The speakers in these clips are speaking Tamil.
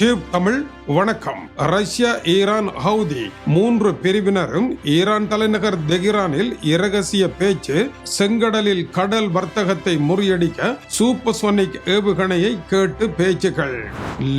டியூப் தமிழ் வணக்கம். ரஷ்யா ஈரான் ஹவுதி மூன்று பிரிவினரும் ஈரான் தலைநகர் தெஹ்ரானில் இரகசிய பேச்சு செங்கடலில் கடல் வர்த்தகத்தை முறியடிக்க சூப்பர்சோனிக் ஏவுகணையை கேட்டு பேச்சுகள்.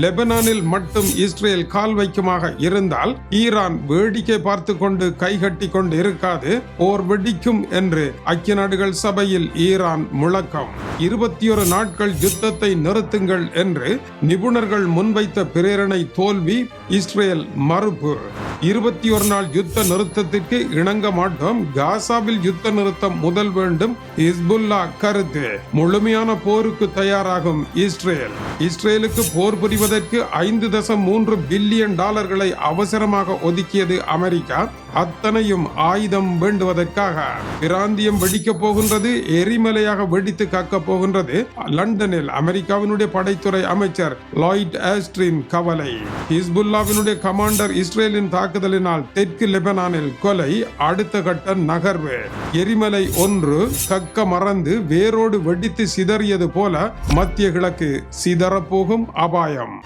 லெபனானில் மட்டும் இஸ்ரேல் கால் வைக்குமாக இருந்தால் ஈரான் வேடிக்கை பார்த்து கொண்டு கைகட்டி கொண்டு இருக்காது போர் வெடிக்கும் என்று ஐக்கிய நாடுகள் சபையில் ஈரான் முழக்கம். இருபத்தி ஒரு நாட்கள் யுத்தத்தை நிறுத்துங்கள் என்று நிபுணர்கள் முன்வைத்த பிரேரணை தோல்வி இஸ்ரேல் மறுப்பு. இருபத்தி ஒரு நாள் யுத்த நிறுத்தத்திற்கு இணங்க மாட்டோம். காசாவில் யுத்த நிறுத்தம் முதல் வேண்டும். இஸ்புல்லா கருத்து. முழுமையான போருக்கு தயாராகும் இஸ்ரேல். இஸ்ரேலுக்கு போர் புரிவதற்கு ஐந்து தசம் மூன்று பில்லியன் டாலர்களை அவசரமாக ஒதுக்கியது அமெரிக்கா. அத்தனையும் ஆயுதம் வேண்டுவதற்காக பிராந்தியம் வெடிக்கப் போகின்றது எரிமலையாக வெடித்து காக்கப் போகின்றது. லண்டனில் அமெரிக்காவினுடைய படைத்துறை அமைச்சர் லாய்ட் ஆஸ்ட்ரின் கவலை. ஹிஸ்புல்லாவினுடைய கமாண்டர் இஸ்ரேலின் தாக்குதலினால் தெற்கு லெபனானில் கொலை அடுத்த கட்ட நகர்வு. எரிமலை ஒன்று கக்க மறந்து வேரோடு வெடித்து சிதறியது போல மத்திய கிழக்கு சிதறப்போகும் அபாயம்.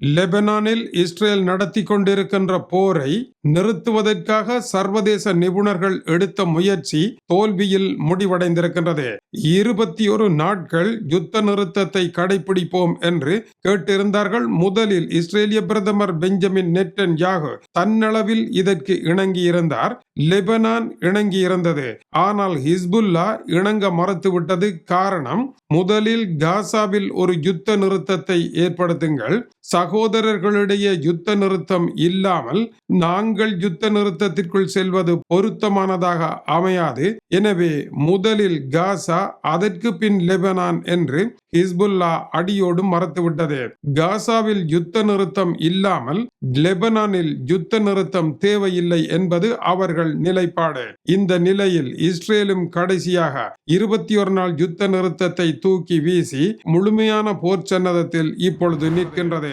லெபனானில் இஸ்ரேல் நடத்தி கொண்டிருக்கின்ற போரை நிறுத்துவதற்காக சர்வதேச நிபுணர்கள் எடுத்த முயற்சி தோல்வியில் முடிவடைந்திருக்கின்றது. இருபத்தி ஒரு நாட்கள் யுத்த நிறுத்தத்தை கடைபிடிப்போம் என்று கேட்டிருந்தார்கள் முதலில் இஸ்ரேலிய பிரதமர் பெஞ்சமின் நெட்டன் யாகு தன்னளவில் இதற்கு இணங்கியிருந்தார். லெபனான் இணங்கியிருந்தது. ஆனால் ஹிஸ்புல்லா இணங்க மறுத்துவிட்டது காரணம் முதலில் காசாவில் ஒரு யுத்த நிறுத்தத்தை ஏற்படுத்துங்கள். சகோதரர்களிடையே யுத்த நிறுத்தம் இல்லாமல் நாங்கள் யுத்த நிறுத்தத்திற்குள் செல்வது பொருத்தமானதாக அமையாது. எனவே முதலில் காசா அதற்கு பின் லெபனான் என்று ஹிஸ்புல்லா அடியோடு மறத்துவிட்டது காசாவில் யுத்த நிறுத்தம் இல்லாமல் லெபனானில் யுத்த நிறுத்தம் தேவையில்லை என்பது அவர்கள் நிலைப்பாடு. இந்த நிலையில் இஸ்ரேலும் கடைசியாக இருபத்தி ஒரு நாள் யுத்த நிறுத்தத்தை தூக்கி வீசி முழுமையான போர் சன்னதத்தில் இப்பொழுது நிற்கின்றது.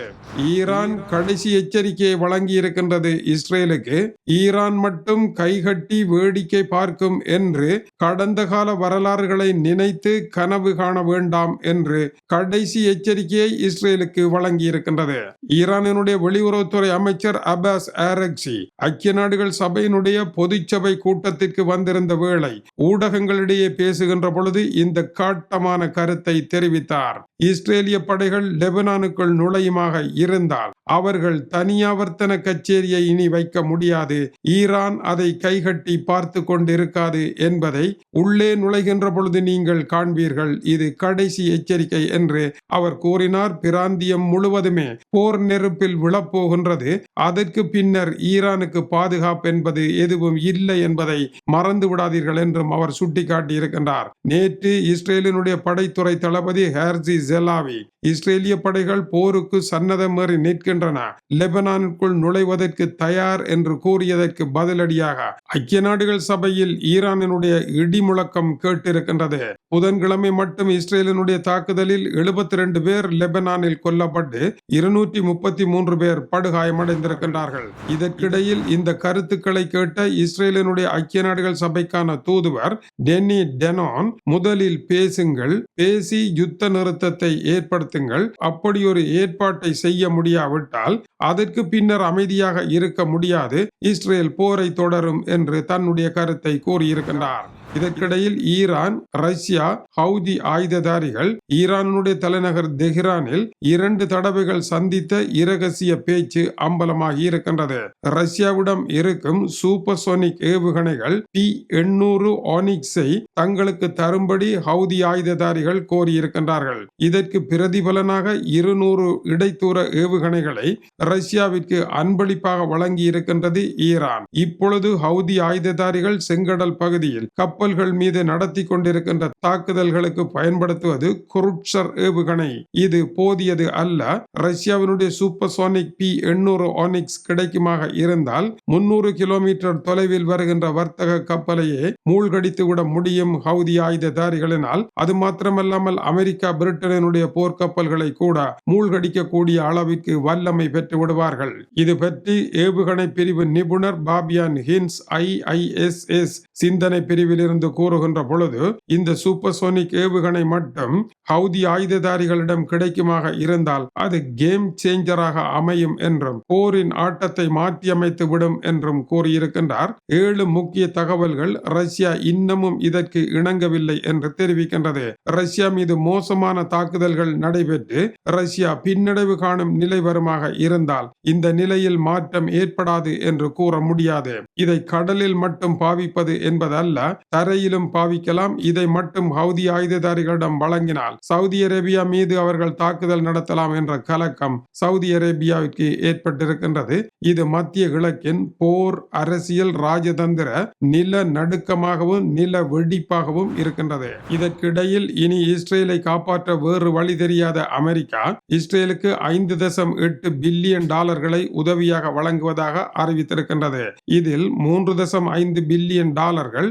ஈரான் கடைசி எச்சரிக்கையை வழங்கி இருக்கின்றது இஸ்ரேலுக்கு. ஈரான் மட்டும் கைகட்டி வேடிக்கை பார்க்கும் என்று கடந்த கால வரலாறுகளை நினைத்து கனவு காண வேண்டாம் என்று கடைசி எச்சரிக்கையை இஸ்ரேலுக்கு வழங்கி இருக்கின்றது ஈரானினுடைய வெளியுறவுத்துறை அமைச்சர் அபாஸ் ஆரக்சி ஐக்கிய நாடுகள் சபையினுடைய பொதுச்சபை கூட்டத்திற்கு வந்திருந்த வேளை ஊடகங்களிடையே பேசுகின்ற பொழுது இந்த காட்டமான கருத்தை தெரிவித்தார். இஸ்ரேலிய படைகள் லெபனானுக்குள் நுழையுமாக இருந்தால் அவர்கள் தனியாவர்த்தன கச்சேரியை இனி வைக்க முடியாது. ஈரான் அதை கைகட்டி பார்த்து கொண்டிருக்காது என்பதை உள்ளே நுழைகின்ற பொழுது நீங்கள் காண்பீர்கள். இது கடைசி எச்சரிக்கை. எச்சரிக்கை என்று அவர் கூறினார். பிராந்தியம் முழுவதுமே போர் நெருப்பில் விழப்போகின்றது. அதற்கு பின்னர் ஈரானுக்கு பாதுகாப்பு என்பது எதுவும் இல்லை என்பதை மறந்து விடாதீர்கள் என்றும் அவர் சுட்டிக்காட்டியிருக்கின்றார். நேற்று இஸ்ரேலினுடைய படைத்துறை தளபதி ஹேர்ஜி ஜெலாவி இஸ்ரேலிய படைகள் போருக்கு சன்னதமேறி நிற்கின்றன. லெபனானுக்குள் நுழைவதற்கு தயார் என்று கூறியதற்கு பதிலடியாக ஐக்கிய நாடுகள் சபையில் ஈரானினுடைய இடிமுழக்கம் கேட்டிருக்கின்றது. புதன்கிழமை மட்டும் இஸ்ரேலினுடைய தாக்குதலில் எழுபத்தி ரெண்டு பேர் லெபனானில் கொல்லப்பட்டு இருநூற்றி முப்பத்தி மூன்று பேர் படுகாயமடைந்திருக்கின்றார்கள். இதற்கிடையில் இந்த கருத்துக்களை கேட்ட இஸ்ரேலினுடைய ஐக்கிய நாடுகள் சபைக்கான தூதுவர் டென்னி டெனான் முதலில் பேசுங்கள் பேசி யுத்த நிறுத்தத்தை ஏற்படுத்துங்கள். அப்படி ஒரு ஏற்பாட்டை செய்ய முடியாவிட்டால் அதற்கு பின்னர் அமைதியாக இருக்க முடியாது. இஸ்ரேல் போரை தொடரும் என்று தன்னுடைய கருத்தை கூறியிருக்கின்றார். இதற்கிடையில் ஈரான் ரஷ்யா ஹவுதி ஆயுததாரிகள் ஈரானுடைய தலைநகர் தெஹ்ரானில் இரண்டு தடவைகள் சந்தித்த இரகசிய பேச்சு அம்பலமாகி இருக்கின்றது. ரஷ்யாவிடம் இருக்கும் சூப்பர்சோனிக் ஏவுகணைகள் டி எண்ணூறு ஆனிக்ஸை தங்களுக்கு தரும்படி ஹவுதி ஆயுததாரிகள் கோரியிருக்கின்றார்கள். இதற்கு பிரதிபலனாக இருநூறு இடைத்தூர ஏவுகணைகளை ரஷ்யாவிற்கு அன்பளிப்பாக வழங்கி இருக்கின்றது ஈரான். இப்பொழுது ஹவுதி ஆயுததாரிகள் செங்கடல் பகுதியில் கப்பல் கப்பல்கள் மீது நடத்தி கொண்டிருக்கின்ற தாக்குதல்களுக்கு பயன்படுத்துவது குருட்சர் ஏவுகணை. இது போதியது அல்ல ரஷ்யாவினுடைய சூப்பர்சோனிக் பி எண்ணூறு ஆனிக்ஸ் கிடைக்குமாக இருந்தால் முன்னூறு கிலோமீட்டர் தொலைவில் வருகின்ற வர்த்தக கப்பலையே மூழ்கடித்து விட முடியும் ஹவுதி ஆயுததாரிகளினால். அது மாத்திரமல்லாமல் அமெரிக்கா பிரிட்டனினுடைய போர்க்கப்பல்களை கூட மூழ்கடிக்கக்கூடிய அளவிற்கு வல்லமை பெற்று விடுவார்கள். இது பற்றி ஏவுகணை பிரிவு நிபுணர் பாபியான் ஹின்ஸ் ஐஐஎஸ்எஸ் சிந்தனை பிரிவில் இருந்து கூறுகின்ற பொழுது இந்த சூப்பர் சோனிக் ஏவுகணை மட்டும் ஹவுதி ஆயுததாரிகளிடம் கிடைக்குமாக இருந்தால் அது கேம் சேஞ்சராக அமையும் என்றும் போரின் ஆட்டத்தை மாற்றியமைத்து விடும் என்றும் கூறியிருக்கின்றார். ஏழு முக்கிய தகவல்கள் ரஷ்யா இன்னமும் இதற்கு இணங்கவில்லை என்று தெரிவிக்கின்றது. ரஷ்யா மீது மோசமான தாக்குதல்கள் நடைபெற்று ரஷ்யா பின்னடைவு காணும் நிலை வருமாக இருந்தால் இந்த நிலையில் மாற்றம் ஏற்படாது என்று கூற முடியாது. இதை கடலில் மட்டும் பாவிப்பது என்பதல்ல தரையிலும் பாவிக்கலாம். இதை மட்டும் ஹவுதி ஆயுததாரிகளிடம் வழங்கினால் சவுதி அரேபியா மீது அவர்கள் தாக்குதல் நடத்தலாம் என்ற கலக்கம் சவுதி அரேபியாவிற்கு ஏற்பட்டிருக்கின்றது. இது மத்திய கிழக்கின் போர் அரசியல் ராஜதந்திர நில நடுக்கமாகவும் நில வெடிப்பாகவும் இருக்கின்றது. இதற்கிடையில் இனி இஸ்ரேலை காப்பாற்ற வேறு வழி தெரியாத அமெரிக்கா இஸ்ரேலுக்கு ஐந்து தசம் எட்டு பில்லியன் டாலர்களை உதவியாக வழங்குவதாக அறிவித்திருக்கின்றது. இதில் மூன்று தசம் ஐந்து பில்லியன் டாலர்கள்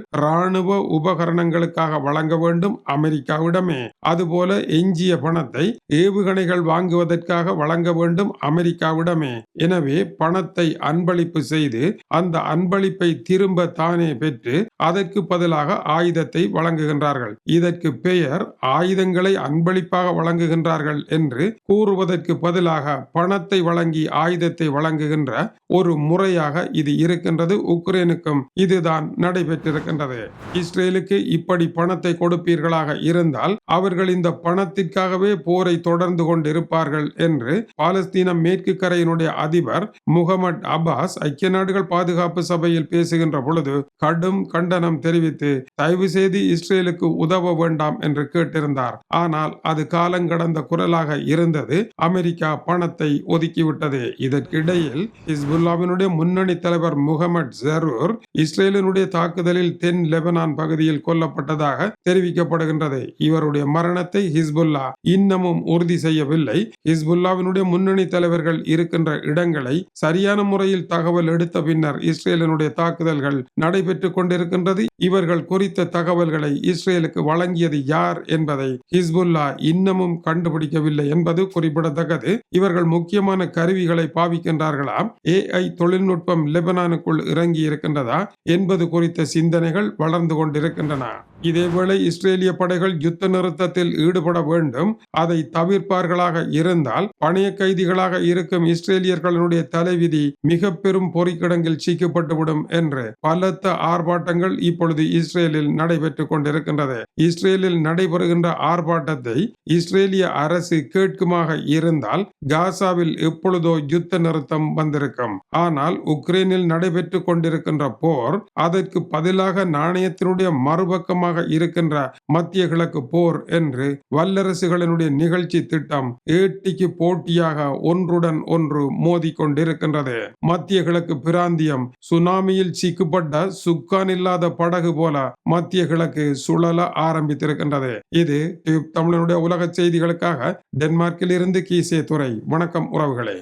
இராணுவ உபகரணங்களுக்காக வழங்க வேண்டும் அமெரிக்காவிடமே. அதுபோல எஞ்சிய பணத்தை ஏவுகணைகள் வாங்குவதற்காக வழங்க வேண்டும் அமெரிக்காவிடமே. எனவே பணத்தை அன்பளிப்பு செய்து அந்த அன்பளிப்பை திரும்ப தானே பெற்று அதற்கு பதிலாக ஆயுதத்தை வழங்குகின்றார்கள். இதற்கு பெயர் ஆயுதங்களை அன்பளிப்பாக வழங்குகின்றார்கள் என்று கூறுவதற்கு பதிலாக பணத்தை வழங்கி ஆயுதத்தை வழங்குகின்ற ஒரு முறையாக இது இருக்கின்றது உக்ரைனுக்கும். இதுதான் நடைபெற்றிருக்கின்றது. இஸ்ரேலுக்கு இப்படி பணத்தை கொடுப்பீர்களாக இருந்தால் அவர்கள் இந்த பணத்திற்காகவே போரை தொடர்ந்து கொண்டிருப்பார்கள் என்று பாலஸ்தீன மேற்கு கரையினுடைய அதிபர் முகமது அப்பாஸ் ஐக்கிய நாடுகள் பாதுகாப்பு சபையில் பேசுகின்ற பொழுது கடும் கண்டனம் தெரிவித்து தயவு செய்து இஸ்ரேலுக்கு உதவ வேண்டாம் என்று கேட்டிருந்தார். ஆனால் அது காலங்கடந்த குரலாக இருந்தது. அமெரிக்கா பணத்தை ஒதுக்கிவிட்டது. இதற்கிடையில் ஹிஸ்புல்லாவினுடைய முன்னணி தலைவர் முகமது ஜரூர் இஸ்ரேலினுடைய தாக்குதலில் தென் லெபனான் பகுதியில் கொல்லப்பட்டதாக தெரிவிக்கப்படுகின்றது. இவருடைய மரணத்தை ஹிஸ்புல்லா இன்னமும் உறுதி செய்யவில்லை. ஹிஸ்புல்லாவினுடைய முன்னணி தலைவர்கள் இருக்கின்ற இடங்களை சரியான முறையில் தகவல் எடுத்த பின்னர் இஸ்ரேலினுடைய தாக்குதல்கள் நடைபெற்றுக் கொண்டிருக்கின்றது. இவர்கள் குறித்த தகவல்களை இஸ்ரேலுக்கு வழங்கியது யார் என்பதை ஹிஸ்புல்லா இன்னமும் கண்டுபிடிக்கவில்லை என்பது குறிப்பிடத்தக்கது. இவர்கள் முக்கியமான கருவிகளை பாவிக்கின்றார்களாம் ஏஐ தொழில்நுட்பம் லெபனானுக்குள் இறங்கி இருக்கின்றதா என்பது குறித்த சிந்தனைகள் வளர்ந்து கொண்டிருக்கின்றன. இதேவேளை இஸ்ரேலிய படைகள் யுத்த நிறுத்தத்தில் ஈடுபட வேண்டும். அதை தவிர்ப்பார்களாக இருந்தால் பணைய கைதிகளாக இருக்கும் இஸ்ரேலியர்களுடைய தலைவிதி மிக பெரும் பொறிக்கிடங்கில் சிக்கப்பட்டுவிடும் என்று பலத்த ஆர்ப்பாட்டங்கள் இப்பொழுது இஸ்ரேலில் நடைபெற்றுக் கொண்டிருக்கின்றது. இஸ்ரேலில் நடைபெறுகின்ற ஆர்ப்பாட்டத்தை இஸ்ரேலிய அரசு கேட்குமாக இருந்தால் காசாவில் எப்பொழுதோ யுத்த நிறுத்தம் வந்திருக்கும். ஆனால் உக்ரைனில் நடைபெற்றுக் கொண்டிருக்கின்ற போர் அதற்கு பதிலாக நாணயத்தினுடைய மறுபக்கமாக இருக்கின்ற மத்திய கிழக்கு போர் என்று வல்லரசுகளினுடைய நிகழ்ச்சி திட்டம் ஏட்டிக்கு போட்டியாக ஒன்றுடன் ஒன்று மோதிக்கொண்டிருக்கின்றது. மத்திய கிழக்கு பிராந்தியம் சுனாமியில் சிக்குப்பட்ட சுக்கான் இல்லாத படகு போல மத்திய கிழக்கு சுழல ஆரம்பித்திருக்கின்றது. இது தமிழனுடைய உலக செய்திகளுக்காக டென்மார்க்கில் இருந்து கீசே துறை வணக்கம் உறவுகளே.